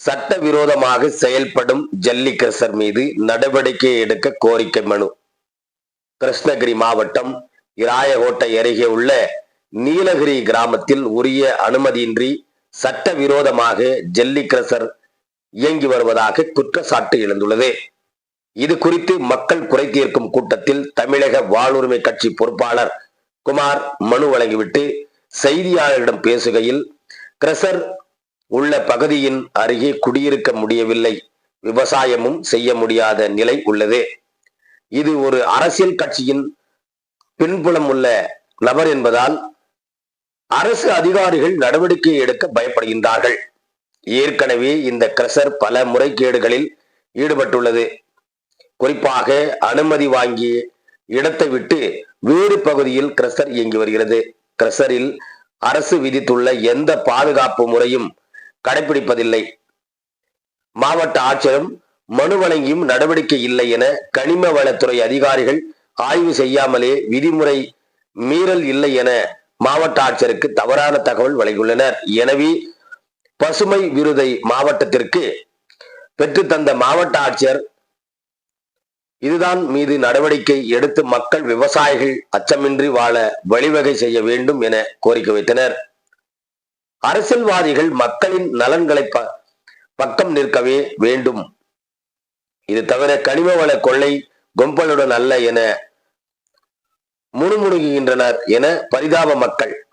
சட்டவிரோதமாக செயல்படும் ஜல்லிக்கரசர் மீது நடவடிக்கை எடுக்க கோரிக்கை மனு. கிருஷ்ணகிரி மாவட்டம் இராயகோட்டை அருகே உள்ள நீலகிரி கிராமத்தில் உரிய அனுமதியின்றி சட்டவிரோதமாக ஜல்லிக்கரசர் இயங்கி வருவதாக குற்றச்சாட்டு எழுந்துள்ளது. இது குறித்து மக்கள் குறை தீர்க்கும் கூட்டத்தில் தமிழக வாழ்வுரிமை கட்சி பொறுப்பாளர் குமார் மனு வழங்கிவிட்டு செய்தியாளர்களிடம் பேசுகையில் கிரசர் உள்ள பகுதியின் அருகே குடியிருக்க முடியவில்லை. விவசாயமும் செய்ய முடியாத நிலை உள்ளது. இது ஒரு அரசியல் கட்சியின் பின்புலம் உள்ள நபர் என்பதால் அரசு அதிகாரிகள் நடவடிக்கை எடுக்க பயப்படுகின்றார்கள். ஏற்கனவே இந்த கிரசர் பல முறைகேடுகளில் ஈடுபட்டுள்ளது. குறிப்பாக அனுமதி வாங்கி இடத்தை விட்டு வேறு பகுதியில் கிரசர் இயங்கி வருகிறது. கிரசரில் அரசு விதித்துள்ள எந்த பாதுகாப்பு முறையும் கடைபிடிப்பதில்லை மாவட்ட ஆட்சியரும் மனு வழங்கியும் நடவடிக்கை இல்லை என கனிம வளத்துறை அதிகாரிகள் ஆய்வு செய்யாமலே விதிமுறை மீறல் இல்லை என மாவட்ட ஆட்சியருக்கு தவறான தகவல் வழங்கியுள்ளனர். எனவே பசுமை விருதை மாவட்டத்திற்கு பெற்றுத்தந்த மாவட்ட ஆட்சியர் இதுதான் மீது நடவடிக்கை எடுத்து மக்கள் விவசாயிகள் அச்சமின்றி வாழ வழிவகை செய்ய வேண்டும் என கோரிக்கை வைத்தனர். அரசியல்வாதிகள் மக்களின் நலன்களை ப- பக்கம் நிற்கவே வேண்டும். இது தவிர கனிம வள கொள்ளை கும்பலுடன் அல்ல என முணுமுணுகுகின்றனர் என பரிதாப மக்கள்.